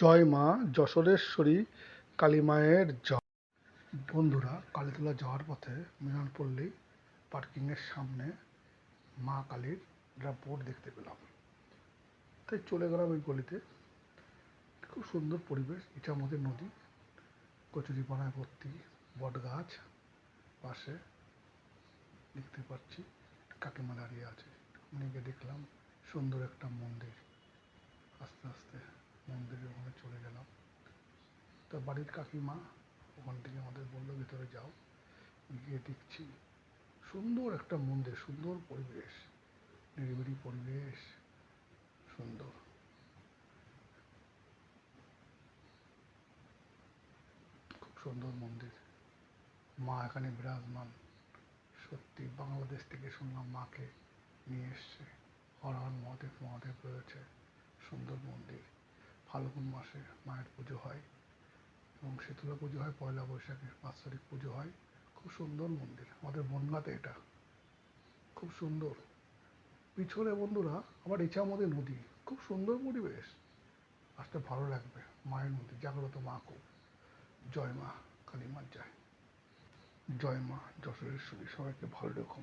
জয় মা যশোরেশ্বরী কালী মায়ের জয়। বন্ধুরা, কালীতলা যাওয়ার পথে মিলনপল্লী পার্কিংয়ের সামনে মা কালীর একটা বোর্ড দেখতে পেলাম। তাই চলে গেলাম ওই গলিতে। খুব সুন্দর পরিবেশ, ইটামধ্যে নদী কচুরিপানায় ভর্তি বট গাছ পাশে দেখতে পাচ্ছি কাকিমা দাঁড়িয়ে আছে। গিয়ে দেখলাম, সুন্দর একটা মন্দির আস্তে আস্তে মন্দিরের ওখানে চলে গেলাম তা বাড়ির কাকিমা, ওখান থেকে আমাদের বলল, ভিতরে যাও। গিয়ে দেখছি, সুন্দর একটা মন্দির, সুন্দর পরিবেশ, নিরিবিলি পরিবেশ, সুন্দর। খুব সুন্দর মন্দির। মা এখানে বিরাজমান। সত্যি, বাংলাদেশ থেকে শুনলাম মাকে নিয়ে এসছে। হরহর মহাদেব মহাদেব রয়েছে। সুন্দর মন্দির। ফাল্গুন মাসে মায়ের পুজো হয়। এবং শীতলা পুজো হয়, পয়লা বৈশাখে পাঁচ তারিখ পুজো হয়। খুব সুন্দর মন্দির, আমাদের বনগাঁতে এটা। খুব সুন্দর। পিছনে বন্ধুরা, আমার ইচ্ছামতে নদী, খুব সুন্দর পরিবেশ। আসতে ভালো লাগবে, মায়ের নদী জাগ্রত মা খুব। জয় মা, কালী মার জয়। জয় মা, যশোরেশ্বরী, সবাইকে ভালো রেখো।